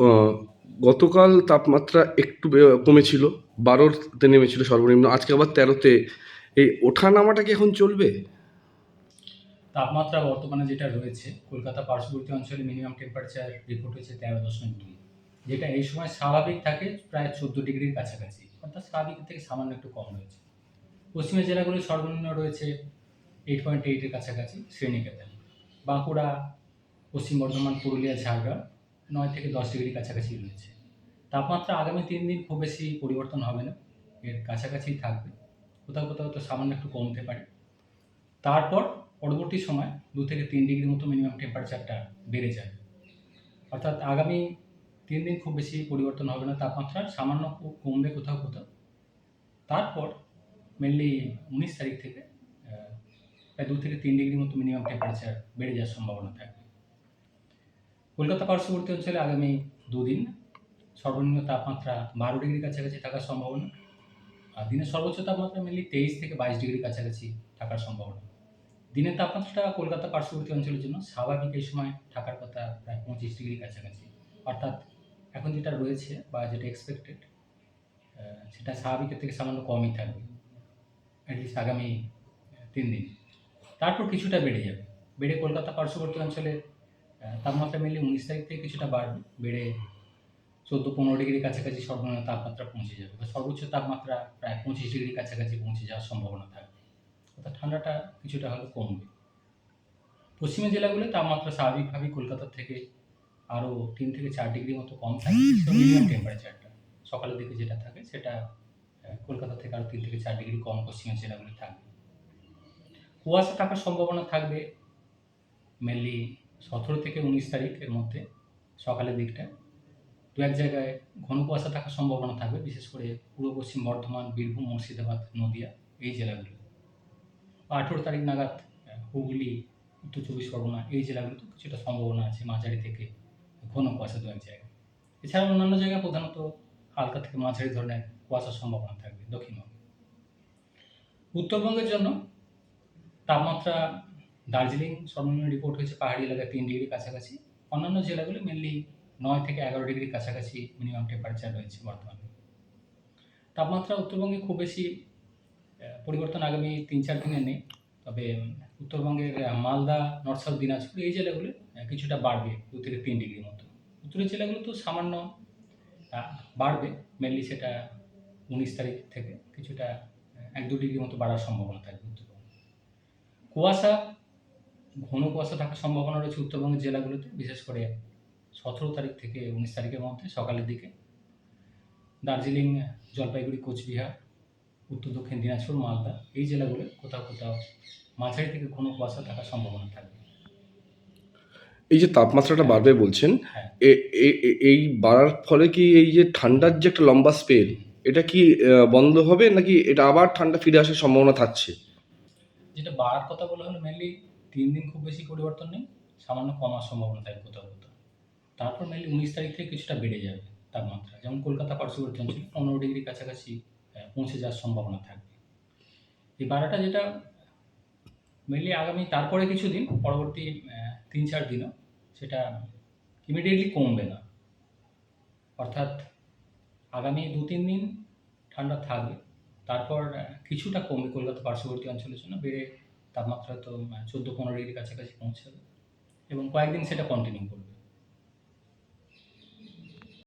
আহ, গতকাল তাপমাত্রা একটু কমেছিল বারোতে নেমেছিল সর্বনিম্ন আজকে আবার তেরোতে। এই ওঠা নামাটা কি এখন চলবে? তাপমাত্রা বর্তমানে যেটা রয়েছে কলকাতা পার্শ্ববর্তী অঞ্চলে মিনিমাম টেম্পারেচার রিপোর্ট হয়েছে তেরো দশমিক দুই। যেটা এই সময় স্বাভাবিক থাকে প্রায় চোদ্দ ডিগ্রির কাছাকাছি অর্থাৎ স্বাভাবিক থেকে সামান্য একটু কম রয়েছে। পশ্চিমের জেলাগুলি সর্বনিম্ন রয়েছে এইট পয়েন্ট এইটের কাছাকাছি শ্রেণীকেতন বাঁকুড়া পশ্চিম বর্ধমান পুরুলিয়া ঝাড়গ্রাম নয় থেকে দশ ডিগ্রি কাছাকাছি রয়েছে। তাপমাত্রা আগামী তিন দিন খুব বেশি পরিবর্তন হবে না, এর কাছাকাছি থাকবে, কোথাও কোথাও তো সামান্য একটু কমতে পারে। তারপর পরবর্তী সময় দু থেকে তিন ডিগ্রি মতো মিনিমাম টেম্পারেচারটা বেড়ে যাবে। অর্থাৎ আগামী তিন দিন খুব বেশি পরিবর্তন হবে না, তাপমাত্রা সামান্য কমবে কোথাও কোথাও। তারপর মেনলি উনিশ তারিখ থেকে প্রায় দু থেকে তিন ডিগ্রি মতো মিনিমাম টেম্পারেচার বেড়ে যাওয়ার সম্ভাবনা থাকবে। কলকাতা পার্শ্ববর্তী অঞ্চলে আগামী দুদিন। সর্বনিম্ন তাপমাত্রা বারো ডিগ্রির কাছাকাছি থাকার সম্ভাবনা। আর দিনের সর্বোচ্চ তাপমাত্রা মেনলি তেইশ থেকে বাইশ ডিগ্রির কাছাকাছি থাকার সম্ভাবনা। দিনের তাপমাত্রাটা কলকাতা পার্শ্ববর্তী অঞ্চলের জন্য স্বাভাবিক এই সময় থাকার কথা প্রায় পঁচিশ ডিগ্রির কাছাকাছি। অর্থাৎ এখন যেটা রয়েছে বা যেটা এক্সপেক্টেড সেটা স্বাভাবিকের থেকে সামান্য কমই থাকবে। অ্যাটলিস্ট আগামী তিন দিন। তারপর কিছুটা বেড়ে যাবে। বেড়ে কলকাতা পার্শ্ববর্তী অঞ্চলে তাপমাত্রা মেনলি উনিশ তারিখ থেকে কিছুটা বাড়বে বেড়ে চোদ্দ পনেরো ডিগ্রির কাছাকাছি সর্বনিম্ন তাপমাত্রা পৌঁছে যাবে। বা সর্বোচ্চ তাপমাত্রা প্রায় পঁচিশ ডিগ্রির কাছাকাছি পৌঁছে যাওয়ার সম্ভাবনা থাকবে। অর্থাৎ ঠান্ডাটা কিছুটা হলেও কমবে। পশ্চিমের জেলাগুলো তাপমাত্রা স্বাভাবিকভাবেই কলকাতার থেকে আরও তিন থেকে চার ডিগ্রি মতো কম থাকে মিনিমাম টেম্পারেচারটা সকালের দিকে যেটা থাকে সেটা কলকাতা থেকে আরও তিন থেকে চার ডিগ্রি কম পশ্চিমের জেলাগুলো থাকবে। কুয়াশা থাকার সম্ভাবনা থাকবে মেনলি সতেরো থেকে উনিশ তারিখের মধ্যে সকালের দিকটা। দু এক জায়গায় ঘন কুয়াশা থাকার সম্ভাবনা থাকবে, বিশেষ করে পূর্ব পশ্চিম বর্ধমান, বীরভূম, মুর্শিদাবাদ, নদিয়া এই জেলাগুলো। আঠেরো তারিখ নাগাদ হুগলি, উত্তর চব্বিশ পরগনা এই জেলাগুলোতে কিছুটা সম্ভাবনা আছে মাঝারি থেকে ঘন কুয়াশা দু এক জায়গায়। এছাড়া অন্যান্য জায়গায় প্রধানত হালকা থেকে মাঝারি ধরনের কুয়াশার সম্ভাবনা থাকবে দক্ষিণবঙ্গে। উত্তরবঙ্গের জন্য তাপমাত্রা দার্জিলিং সর্বনিম্ন রিপোর্ট হয়েছে, পাহাড়ি এলাকায় তিন ডিগ্রি কাছাকাছি। অন্যান্য জেলাগুলো মেনলি নয় থেকে এগারো ডিগ্রি কাছাকাছি মিনিমাম টেম্পারেচার রয়েছে বর্তমানে। তাপমাত্রা উত্তরবঙ্গে খুব বেশি পরিবর্তন আগামী তিন চার দিনে নেই। তবে উত্তরবঙ্গের মালদা নর্থ সাউথ দিনাজপুর এই জেলাগুলো কিছুটা বাড়বে দু থেকে তিন ডিগ্রির মতো। উত্তরের জেলাগুলো তো সামান্য বাড়বে মেনলি সেটা উনিশ তারিখ থেকে কিছুটা এক দু ডিগ্রির মতো বাড়ার সম্ভাবনা থাকবে উত্তরবঙ্গে। কুয়াশা ঘন কুয়াশা থাকার সম্ভাবনা রয়েছে উত্তরবঙ্গের জেলাগুলোতে বিশেষ করে সতেরো তারিখ থেকে উনিশ তারিখের মধ্যে সকালের দিকে। দার্জিলিং জলপাইগুড়ি কোচবিহার উত্তর দক্ষিণ দিনাজপুর মালদা এই জেলাগুলো কোথাও কোথাও মাঝারি থেকে ঘন কুয়াশা থাকার সম্ভাবনা থাকবে। এই যে তাপমাত্রাটা বাড়বে বলছেন হ্যাঁ। এই বাড়ার ফলে কি এই যে ঠান্ডার যে একটা লম্বা স্পেল এটা কি বন্ধ হবে নাকি এটা আবার ঠান্ডা ফিরে আসার সম্ভাবনা থাকছে? যেটা বাড়ার কথা বলা হলো মেনলি তিন দিন খুব বেশি পরিবর্তন নেই, সামান্য কমার সম্ভাবনা থাকে কোথাও কোথাও। তারপর মেনলি উনিশ তারিখ থেকে কিছুটা বেড়ে যাবে তাপমাত্রা। যেমন কলকাতা পার্শ্ববর্তী অঞ্চলে পনেরো ডিগ্রি কাছাকাছি পৌঁছে যাওয়ার সম্ভাবনা থাকবে। এই বাড়াটা যেটা মেনলি আগামী তারপরে কিছুদিন, পরবর্তী তিন চার দিনও, সেটা ইমিডিয়েটলি কমবে না। অর্থাৎ আগামী দু তিন দিন ঠান্ডা থাকবে, তারপর কিছুটা কমবে কলকাতা পার্শ্ববর্তী অঞ্চলের জন্য, বেড়ে তাপমাত্রা তো চোদ্দ পনেরো ডিগ্রি কাছাকাছি পৌঁছাবে। এবং কয়েকদিন সেটা কন্টিনিউ করবে।